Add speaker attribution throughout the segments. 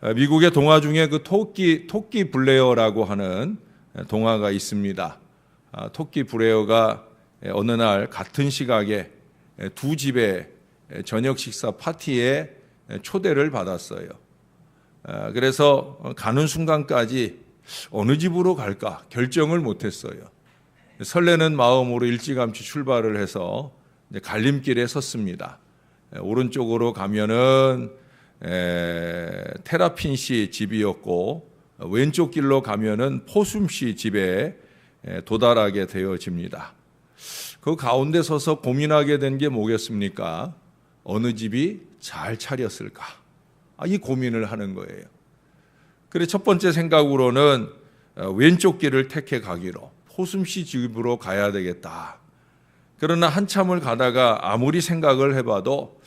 Speaker 1: 어, 미국의 동화 중에 그 토끼 토끼 블레어라고 하는 동화가 있습니다. 아, 토끼 블레어가 어느 날 같은 시각에 두 집의 저녁 식사 파티에 초대를 받았어요. 아, 그래서 가는 순간까지 어느 집으로 갈까 결정을 못했어요. 설레는 마음으로 일찌감치 출발을 해서 갈림길에 섰습니다. 오른쪽으로 가면은 테라핀 씨 집이었고 왼쪽 길로 가면은 포숨 씨 집에 도달하게 되어집니다. 그 가운데 서서 고민하게 된 게 뭐겠습니까? 어느 집이 잘 차렸을까? 아, 이 고민을 하는 거예요. 그래 첫 번째 생각으로는 어, 왼쪽 길을 택해 가기로 포숨 씨 집으로 가야 되겠다. 그러나 한참을 가다가 아무리 생각을 해봐도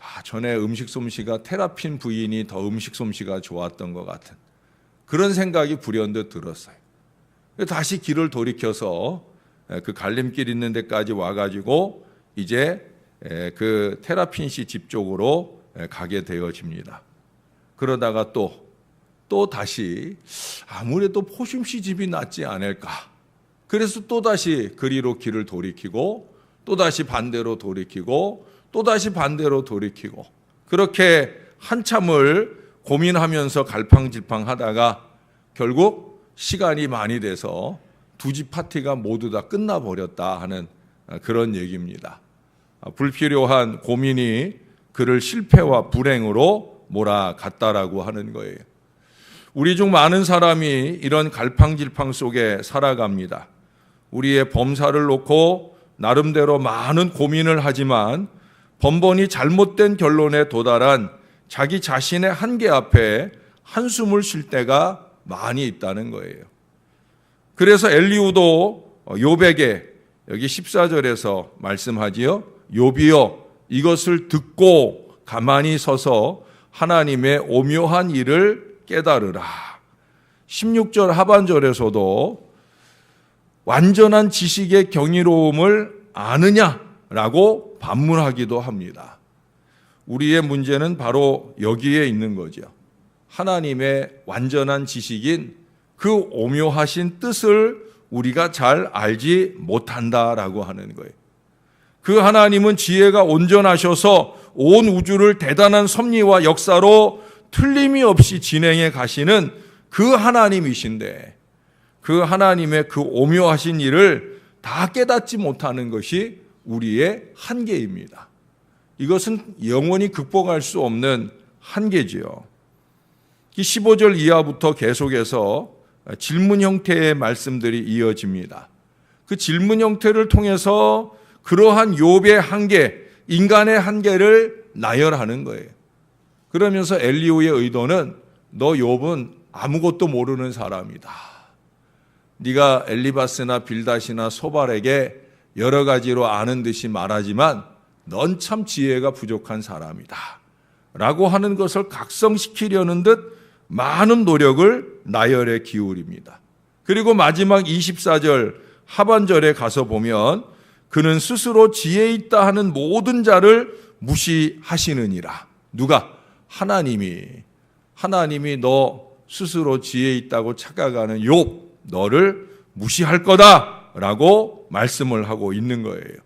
Speaker 1: 아, 전에 음식 솜씨가 테라핀 부인이 더 음식 솜씨가 좋았던 것 같은 그런 생각이 불현듯 들었어요. 다시 길을 돌이켜서 그 갈림길 있는 데까지 와가지고 이제 그 테라핀 씨 집 쪽으로 가게 되어집니다. 그러다가 또, 또 다시 아무래도 포슘 씨 집이 낫지 않을까. 그래서 또 다시 그리로 길을 돌이키고 또 다시 반대로 돌이키고 또 다시 반대로 돌이키고 그렇게 한참을 고민하면서 갈팡질팡 하다가 결국 시간이 많이 돼서 두 집 파티가 모두 다 끝나버렸다 하는 그런 얘기입니다. 불필요한 고민이 그를 실패와 불행으로 몰아갔다라고 하는 거예요. 우리 중 많은 사람이 이런 갈팡질팡 속에 살아갑니다. 우리의 범사를 놓고 나름대로 많은 고민을 하지만 번번이 잘못된 결론에 도달한 자기 자신의 한계 앞에 한숨을 쉴 때가 많이 있다는 거예요. 그래서 엘리우도 요백에 여기 14절에서 말씀하지요. 요비여 이것을 듣고 가만히 서서 하나님의 오묘한 일을 깨달으라. 16절 하반절에서도 완전한 지식의 경이로움을 아느냐 라고 반문하기도 합니다. 우리의 문제는 바로 여기에 있는 거죠. 하나님의 완전한 지식인 그 오묘하신 뜻을 우리가 잘 알지 못한다라고 하는 거예요. 그 하나님은 지혜가 온전하셔서 온 우주를 대단한 섭리와 역사로 틀림이 없이 진행해 가시는 그 하나님이신데 그 하나님의 그 오묘하신 일을 다 깨닫지 못하는 것이 우리의 한계입니다. 이것은 영원히 극복할 수 없는 한계지요. 15절 이하부터 계속해서 질문 형태의 말씀들이 이어집니다. 그 질문 형태를 통해서 그러한 욥의 한계, 인간의 한계를 나열하는 거예요. 그러면서 엘리오의 의도는 너 욥은 아무것도 모르는 사람이다. 네가 엘리바스나 빌닷이나 소발에게 여러 가지로 아는 듯이 말하지만 넌 참 지혜가 부족한 사람이다. 라고 하는 것을 각성시키려는 듯 많은 노력을 나열에 기울입니다. 그리고 마지막 24절 하반절에 가서 보면 그는 스스로 지혜 있다 하는 모든 자를 무시하시느니라. 누가? 하나님이. 하나님이 너 스스로 지혜 있다고 착각하는 욥, 너를 무시할 거다. 라고 말씀을 하고 있는 거예요.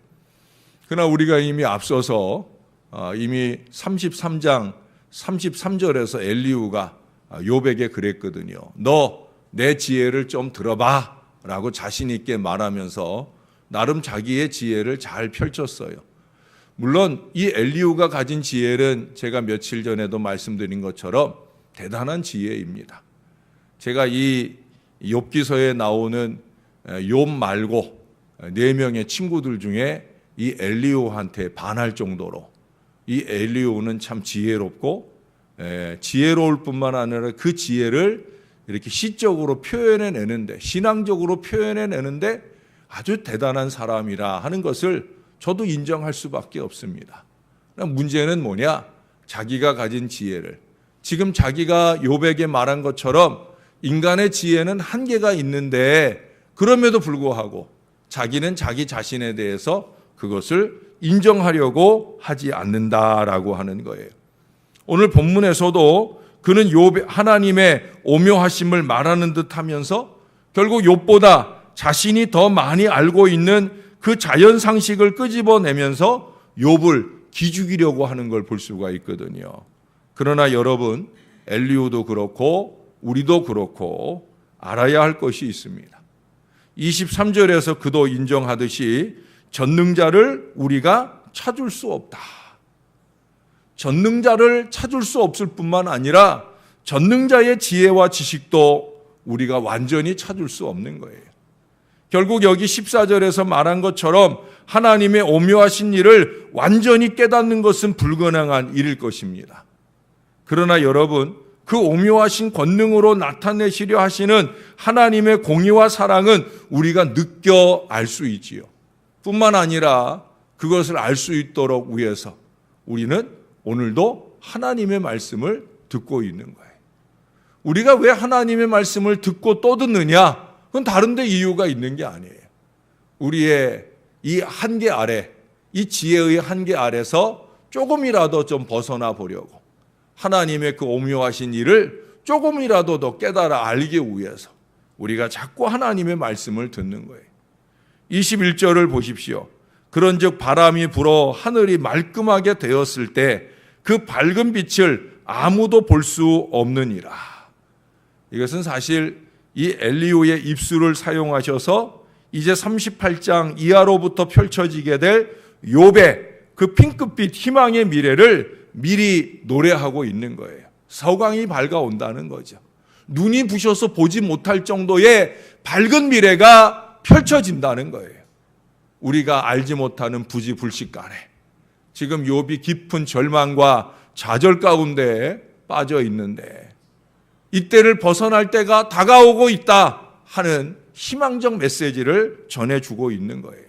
Speaker 1: 그러나 우리가 이미 앞서서 아, 이미 33장 33절에서 엘리우가 요백에 그랬거든요. 너 내 지혜를 좀 들어봐 라고 자신 있게 말하면서 나름 자기의 지혜를 잘 펼쳤어요. 물론 이 엘리우가 가진 지혜는 제가 며칠 전에도 말씀드린 것처럼 대단한 지혜입니다. 제가 이 욥기서에 나오는 욥 말고 네 명의 친구들 중에 이 엘리오한테 반할 정도로 이 엘리오는 참 지혜롭고 지혜로울 뿐만 아니라 그 지혜를 이렇게 시적으로 표현해 내는데 신앙적으로 표현해 내는데 아주 대단한 사람이라 하는 것을 저도 인정할 수밖에 없습니다. 문제는 뭐냐? 자기가 가진 지혜를 지금 자기가 요백에 말한 것처럼 인간의 지혜는 한계가 있는데 그럼에도 불구하고 자기는 자기 자신에 대해서 그것을 인정하려고 하지 않는다라고 하는 거예요. 오늘 본문에서도 그는 욥 하나님의 오묘하심을 말하는 듯하면서 결국 욥보다 자신이 더 많이 알고 있는 그 자연 상식을 끄집어내면서 욥을 기죽이려고 하는 걸 볼 수가 있거든요. 그러나 여러분 엘리오도 그렇고 우리도 그렇고 알아야 할 것이 있습니다. 23절에서 그도 인정하듯이 전능자를 우리가 찾을 수 없다. 전능자를 찾을 수 없을 뿐만 아니라 전능자의 지혜와 지식도 우리가 완전히 찾을 수 없는 거예요. 결국 여기 14절에서 말한 것처럼 하나님의 오묘하신 일을 완전히 깨닫는 것은 불가능한 일일 것입니다. 그러나 여러분, 그 오묘하신 권능으로 나타내시려 하시는 하나님의 공의와 사랑은 우리가 느껴 알 수 있지요. 뿐만 아니라 그것을 알 수 있도록 위해서 우리는 오늘도 하나님의 말씀을 듣고 있는 거예요. 우리가 왜 하나님의 말씀을 듣고 또 듣느냐? 그건 다른데 이유가 있는 게 아니에요. 우리의 이 한계 아래, 이 지혜의 한계 아래서 조금이라도 좀 벗어나 보려고 하나님의 그 오묘하신 일을 조금이라도 더 깨달아 알기 위해서 우리가 자꾸 하나님의 말씀을 듣는 거예요. 21절을 보십시오. 그런즉 바람이 불어 하늘이 말끔하게 되었을 때 그 밝은 빛을 아무도 볼 수 없느니라. 이것은 사실 이 엘리오의 입술을 사용하셔서 이제 38장 이하로부터 펼쳐지게 될 욥의 그 핑크빛 희망의 미래를 미리 노래하고 있는 거예요. 서광이 밝아온다는 거죠. 눈이 부셔서 보지 못할 정도의 밝은 미래가 펼쳐진다는 거예요. 우리가 알지 못하는 부지불식 간에 지금 욥이 깊은 절망과 좌절 가운데 빠져 있는데 이때를 벗어날 때가 다가오고 있다 하는 희망적 메시지를 전해주고 있는 거예요.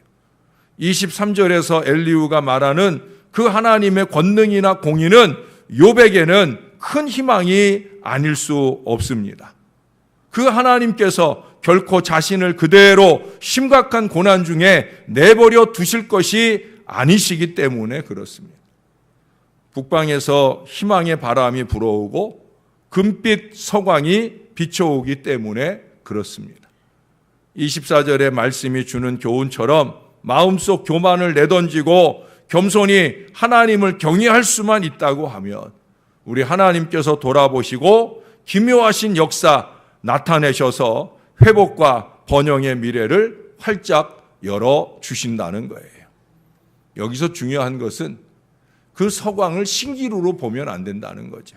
Speaker 1: 23절에서 엘리우가 말하는 그 하나님의 권능이나 공의는 욥에게는 큰 희망이 아닐 수 없습니다. 그 하나님께서 결코 자신을 그대로 심각한 고난 중에 내버려 두실 것이 아니시기 때문에 그렇습니다. 북방에서 희망의 바람이 불어오고 금빛 서광이 비춰오기 때문에 그렇습니다. 24절의 말씀이 주는 교훈처럼 마음속 교만을 내던지고 겸손히 하나님을 경외할 수만 있다고 하면 우리 하나님께서 돌아보시고 기묘하신 역사 나타내셔서 회복과 번영의 미래를 활짝 열어 주신다는 거예요. 여기서 중요한 것은 그 서광을 신기루로 보면 안 된다는 거죠.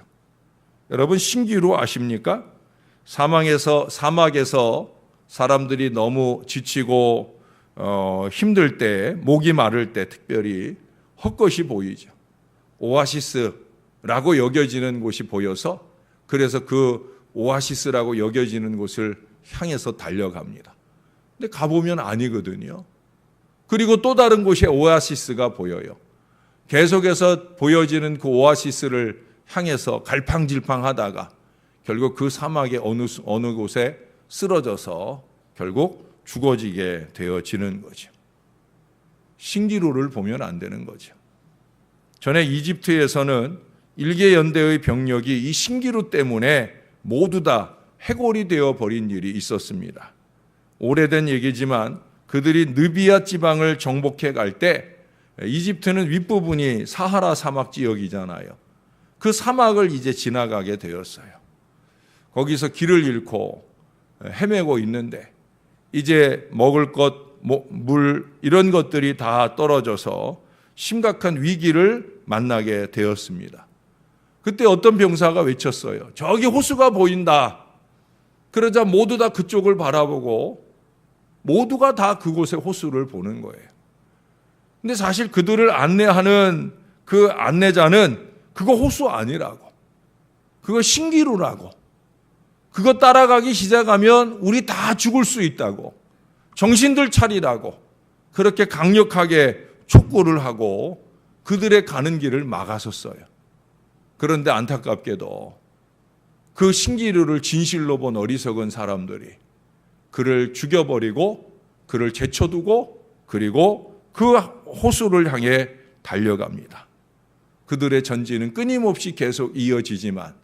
Speaker 1: 여러분 신기루 아십니까? 사망에서 사막에서 사람들이 너무 지치고 어, 힘들 때 목이 마를 때 특별히 헛것이 보이죠. 오아시스라고 여겨지는 곳이 보여서 그래서 그 오아시스라고 여겨지는 곳을 향해서 달려갑니다. 근데 가보면 아니거든요. 그리고 또 다른 곳에 오아시스가 보여요. 계속해서 보여지는 그 오아시스를 향해서 갈팡질팡 하다가 결국 그 사막의 어느, 어느 곳에 쓰러져서 결국 죽어지게 되어지는 거죠. 신기루를 보면 안 되는 거죠. 전에 이집트에서는 일개 연대의 병력이 이 신기루 때문에 모두 다 해골이 되어 버린 일이 있었습니다. 오래된 얘기지만 그들이 느비아 지방을 정복해 갈 때 이집트는 윗부분이 사하라 사막 지역이잖아요. 그 사막을 이제 지나가게 되었어요. 거기서 길을 잃고 헤매고 있는데 이제 먹을 것, 물 이런 것들이 다 떨어져서 심각한 위기를 만나게 되었습니다. 그때 어떤 병사가 외쳤어요. 저기 호수가 보인다. 그러자 모두 다 그쪽을 바라보고 모두가 다 그곳의 호수를 보는 거예요. 근데 사실 그들을 안내하는 그 안내자는 그거 호수 아니라고. 그거 신기루라고. 그거 따라가기 시작하면 우리 다 죽을 수 있다고. 정신들 차리라고. 그렇게 강력하게 촉구를 하고 그들의 가는 길을 막았었어요. 그런데 안타깝게도 그 신기루를 진실로 본 어리석은 사람들이 그를 죽여버리고 그를 제쳐두고 그리고 그 호수를 향해 달려갑니다. 그들의 전진은 끊임없이 계속 이어지지만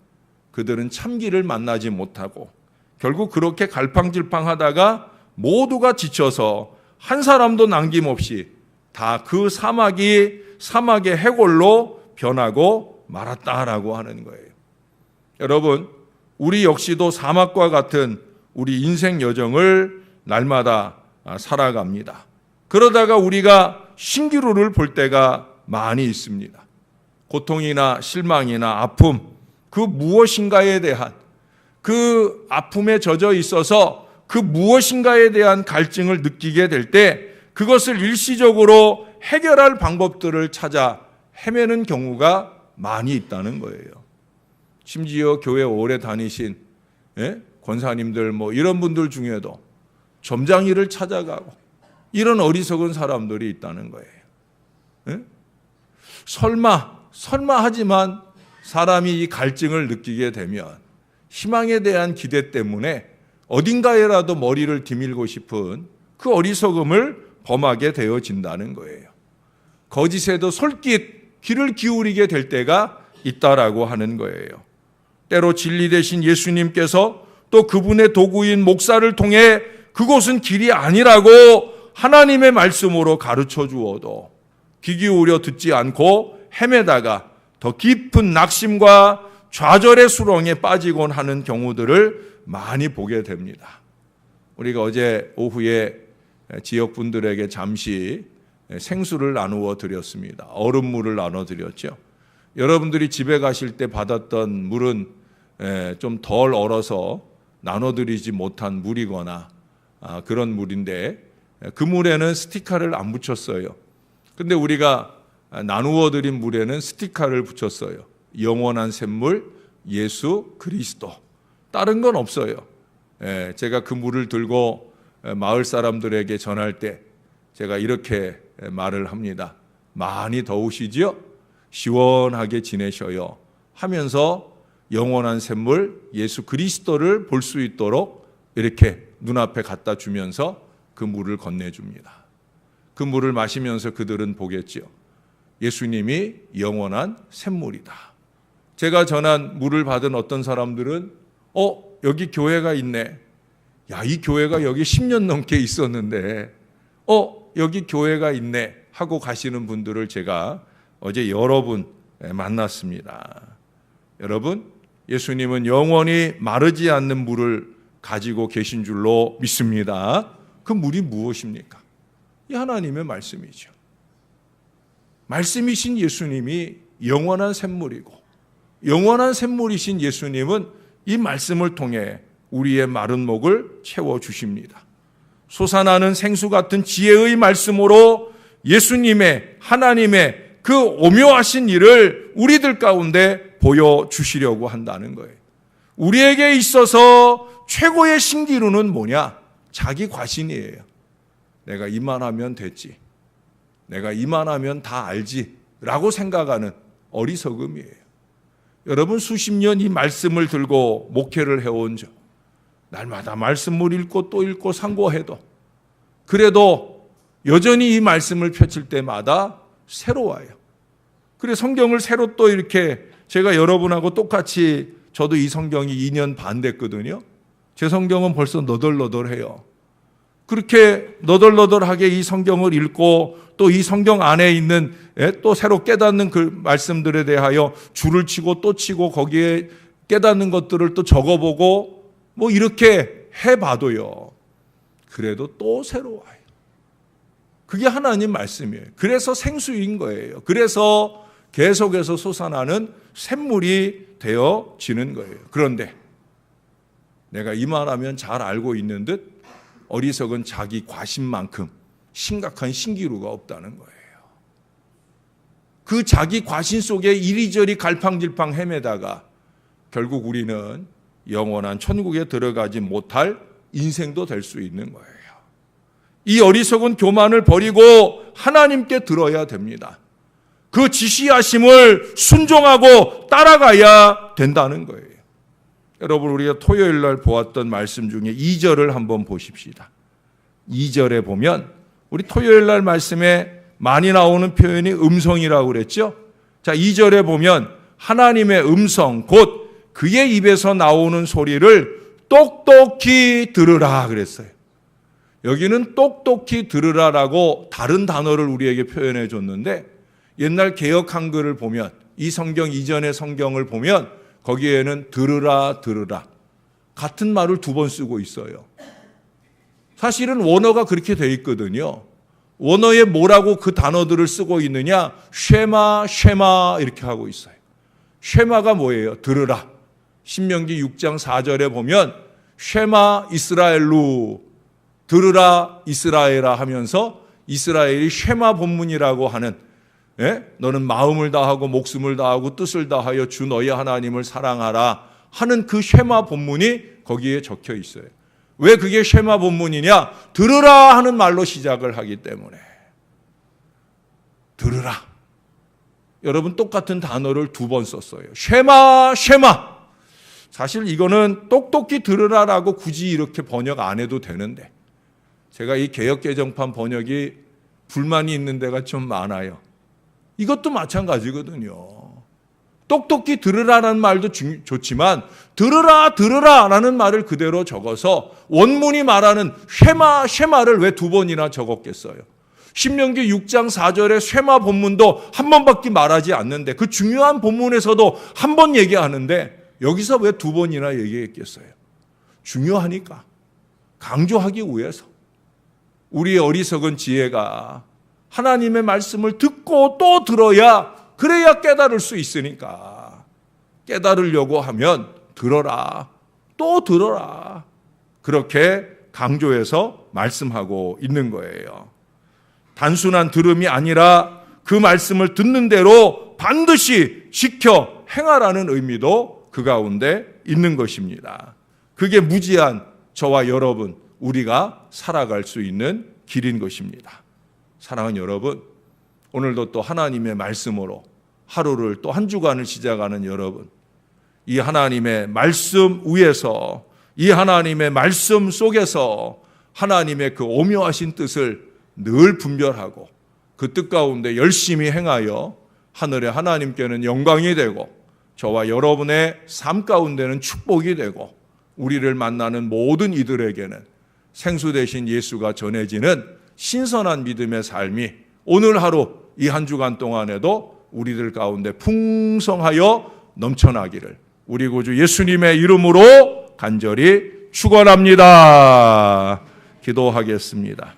Speaker 1: 그들은 참기를 만나지 못하고 결국 그렇게 갈팡질팡 하다가 모두가 지쳐서 한 사람도 남김없이 다 그 사막이 사막의 해골로 변하고 말았다라고 하는 거예요. 여러분, 우리 역시도 사막과 같은 우리 인생 여정을 날마다 살아갑니다. 그러다가 우리가 신기루를 볼 때가 많이 있습니다. 고통이나 실망이나 아픔, 그 무엇인가에 대한 그 아픔에 젖어 있어서 그 무엇인가에 대한 갈증을 느끼게 될 때 그것을 일시적으로 해결할 방법들을 찾아 헤매는 경우가 많이 있다는 거예요. 심지어 교회 오래 다니신 예? 권사님들 뭐 이런 분들 중에도 점장이를 찾아가고 이런 어리석은 사람들이 있다는 거예요. 예? 설마 설마 하지만 사람이 이 갈증을 느끼게 되면 희망에 대한 기대 때문에 어딘가에라도 머리를 디밀고 싶은 그 어리석음을 범하게 되어진다는 거예요. 거짓에도 솔깃 귀를 기울이게 될 때가 있다라고 하는 거예요. 때로 진리 대신 예수님께서 또 그분의 도구인 목사를 통해 그곳은 길이 아니라고 하나님의 말씀으로 가르쳐 주어도 귀 기울여 듣지 않고 헤매다가 더 깊은 낙심과 좌절의 수렁에 빠지곤 하는 경우들을 많이 보게 됩니다. 우리가 어제 오후에 지역 분들에게 잠시 생수를 나누어 드렸습니다. 얼음물을 나눠 드렸죠. 여러분들이 집에 가실 때 받았던 물은 좀 덜 얼어서 나눠 드리지 못한 물이거나 아, 그런 물인데 그 물에는 스티커를 안 붙였어요. 근데 우리가 나누어 드린 물에는 스티커를 붙였어요. 영원한 샘물 예수 그리스도. 다른 건 없어요. 제가 그 물을 들고 마을 사람들에게 전할 때 제가 이렇게 말을 합니다. 많이 더우시지요? 시원하게 지내셔요. 하면서 영원한 샘물 예수 그리스도를 볼 수 있도록 이렇게 눈앞에 갖다 주면서 그 물을 건네줍니다. 그 물을 마시면서 그들은 보겠지요. 예수님이 영원한 샘물이다. 제가 전한 물을 받은 어떤 사람들은 어, 여기 교회가 있네. 야, 이 교회가 여기 10년 넘게 있었는데 어, 여기 교회가 있네 하고 가시는 분들을 제가 어제 여러 분 만났습니다. 여러분, 예수님은 영원히 마르지 않는 물을 가지고 계신 줄로 믿습니다. 그 물이 무엇입니까? 이 하나님의 말씀이죠. 말씀이신 예수님이 영원한 샘물이고 영원한 샘물이신 예수님은 이 말씀을 통해 우리의 마른 목을 채워 주십니다. 솟아나는 생수 같은 지혜의 말씀으로 예수님의 하나님의 그 오묘하신 일을 우리들 가운데 보여 주시려고 한다는 거예요. 우리에게 있어서 최고의 신기루는 뭐냐? 자기 과신이에요. 내가 이만하면 됐지. 내가 이만하면 다 알지. 라고 생각하는 어리석음이에요. 여러분 수십 년 이 말씀을 들고 목회를 해온 적, 날마다 말씀을 읽고 또 읽고 상고해도, 그래도 여전히 이 말씀을 펼칠 때마다 새로워요. 그래 성경을 새로 또 이렇게 제가 여러분하고 똑같이 저도 이 성경이 2년 반 됐거든요. 제 성경은 벌써 너덜너덜해요. 그렇게 너덜너덜하게 이 성경을 읽고 또 이 성경 안에 있는 예, 또 새로 깨닫는 그 말씀들에 대하여 줄을 치고 또 치고 거기에 깨닫는 것들을 또 적어보고 뭐 이렇게 해봐도요. 그래도 또 새로워요. 그게 하나님 말씀이에요. 그래서 생수인 거예요. 그래서 계속해서 솟아나는 샘물이 되어지는 거예요. 그런데 내가 이만하면 잘 알고 있는 듯 어리석은 자기 과신만큼 심각한 신기루가 없다는 거예요. 그 자기 과신 속에 이리저리 갈팡질팡 헤매다가 결국 우리는 영원한 천국에 들어가지 못할 인생도 될 수 있는 거예요. 이 어리석은 교만을 버리고 하나님께 들어야 됩니다. 그 지시하심을 순종하고 따라가야 된다는 거예요. 여러분 우리가 토요일 날 보았던 말씀 중에 2절을 한번 보십시다. 2절에 보면 우리 토요일 날 말씀에 많이 나오는 표현이 음성이라고 그랬죠? 자, 2절에 보면 하나님의 음성 곧 그의 입에서 나오는 소리를 똑똑히 들으라 그랬어요. 여기는 똑똑히 들으라라고 다른 단어를 우리에게 표현해 줬는데 옛날 개혁 한글을 보면 이 성경 이전의 성경을 보면 거기에는 들으라 들으라 같은 말을 두 번 쓰고 있어요. 사실은 원어가 그렇게 돼 있거든요. 원어에 뭐라고 그 단어들을 쓰고 있느냐? 쉐마, 쉐마 이렇게 하고 있어요. 쉐마가 뭐예요? 들으라. 신명기 6장 4절에 보면 쉐마 이스라엘루 들으라 이스라엘아 하면서 이스라엘이 쉐마 본문이라고 하는 예? 너는 마음을 다하고 목숨을 다하고 뜻을 다하여 주 너희 하나님을 사랑하라 하는 그 쉐마 본문이 거기에 적혀 있어요. 왜 그게 쉐마 본문이냐? 들으라 하는 말로 시작을 하기 때문에. 들으라. 여러분 똑같은 단어를 두 번 썼어요. 쉐마, 쉐마. 사실 이거는 똑똑히 들으라라고 굳이 이렇게 번역 안 해도 되는데 제가 이 개혁개정판 번역이 불만이 있는 데가 좀 많아요. 이것도 마찬가지거든요. 똑똑히 들으라라는 말도 중- 좋지만 들으라 들으라라는 말을 그대로 적어서 원문이 말하는 쉐마 쉐마를 왜 두 번이나 적었겠어요? 신명기 6장 4절에 쉐마 본문도 한 번밖에 말하지 않는데 그 중요한 본문에서도 한 번 얘기하는데 여기서 왜 두 번이나 얘기했겠어요? 중요하니까 강조하기 위해서 우리의 어리석은 지혜가 하나님의 말씀을 듣고 또 들어야 그래야 깨달을 수 있으니까 깨달으려고 하면 들어라 또 들어라 그렇게 강조해서 말씀하고 있는 거예요. 단순한 들음이 아니라 그 말씀을 듣는 대로 반드시 지켜 행하라는 의미도 그 가운데 있는 것입니다. 그게 무지한 저와 여러분 우리가 살아갈 수 있는 길인 것입니다. 사랑하는 여러분, 오늘도 또 하나님의 말씀으로 하루를 또 한 주간을 시작하는 여러분, 이 하나님의 말씀 위에서 이 하나님의 말씀 속에서 하나님의 그 오묘하신 뜻을 늘 분별하고 그 뜻 가운데 열심히 행하여 하늘의 하나님께는 영광이 되고 저와 여러분의 삶 가운데는 축복이 되고 우리를 만나는 모든 이들에게는 생수 대신 예수가 전해지는 신선한 믿음의 삶이 오늘 하루 이 한 주간 동안에도 우리들 가운데 풍성하여 넘쳐나기를 우리 구주 예수님의 이름으로 간절히 축원합니다. 기도하겠습니다.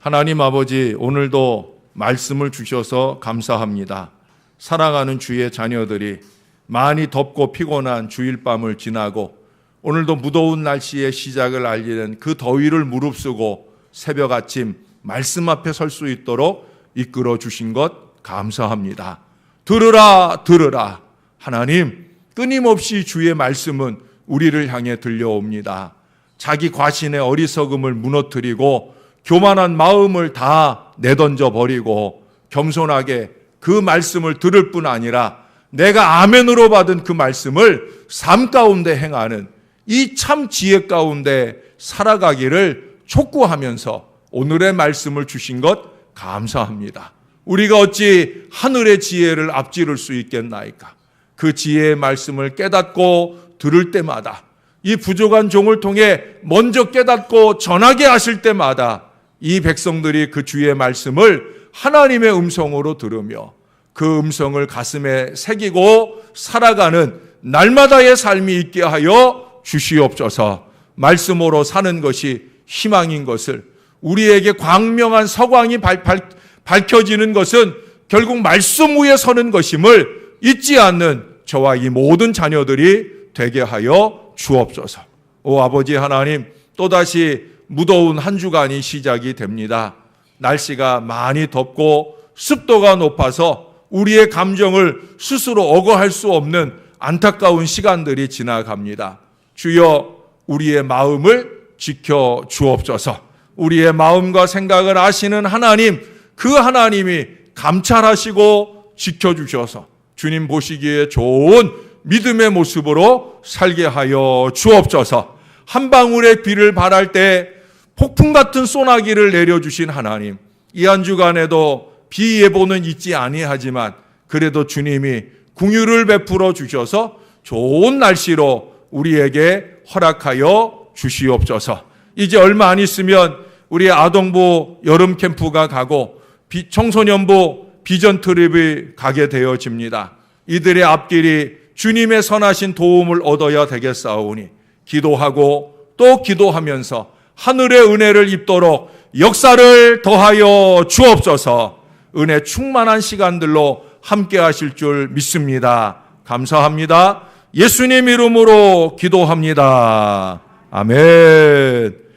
Speaker 1: 하나님 아버지 오늘도 말씀을 주셔서 감사합니다. 사랑하는 주의 자녀들이 많이 덥고 피곤한 주일 밤을 지나고 오늘도 무더운 날씨의 시작을 알리는 그 더위를 무릅쓰고 새벽 아침 말씀 앞에 설 수 있도록 이끌어 주신 것 감사합니다. 들으라 들으라 하나님 끊임없이 주의 말씀은 우리를 향해 들려옵니다. 자기 과신의 어리석음을 무너뜨리고 교만한 마음을 다 내던져 버리고 겸손하게 그 말씀을 들을 뿐 아니라 내가 아멘으로 받은 그 말씀을 삶 가운데 행하는 이 참 지혜 가운데 살아가기를 촉구하면서 오늘의 말씀을 주신 것 감사합니다. 우리가 어찌 하늘의 지혜를 앞지를 수 있겠나이까? 그 지혜의 말씀을 깨닫고 들을 때마다 이 부족한 종을 통해 먼저 깨닫고 전하게 하실 때마다 이 백성들이 그 주의 말씀을 하나님의 음성으로 들으며 그 음성을 가슴에 새기고 살아가는 날마다의 삶이 있게 하여 주시옵소서 말씀으로 사는 것이 희망인 것을 우리에게 광명한 서광이 발, 발, 밝혀지는 것은 결국 말씀 위에 서는 것임을 잊지 않는 저와 이 모든 자녀들이 되게 하여 주옵소서. 오 아버지 하나님 또다시 무더운 한 주간이 시작이 됩니다. 날씨가 많이 덥고 습도가 높아서 우리의 감정을 스스로 억어할 수 없는 안타까운 시간들이 지나갑니다. 주여 우리의 마음을 지켜 주옵소서. 우리의 마음과 생각을 아시는 하나님, 그 하나님이 감찰하시고 지켜 주셔서 주님 보시기에 좋은 믿음의 모습으로 살게 하여 주옵소서. 한 방울의 비를 발할 때 폭풍 같은 소나기를 내려 주신 하나님, 이 한 주간에도 비 예보는 있지 아니하지만 그래도 주님이 궁유를 베풀어 주셔서 좋은 날씨로 우리에게 허락하여 주시옵소서. 이제 얼마 안 있으면 우리 아동부 여름 캠프가 가고 비- 청소년부 비전 트립이 가게 되어집니다. 이들의 앞길이 주님의 선하신 도움을 얻어야 되겠사오니 기도하고 또 기도하면서 하늘의 은혜를 입도록 역사를 더하여 주옵소서 은혜 충만한 시간들로 함께 하실 줄 믿습니다. 감사합니다. 예수님 이름으로 기도합니다. 아멘.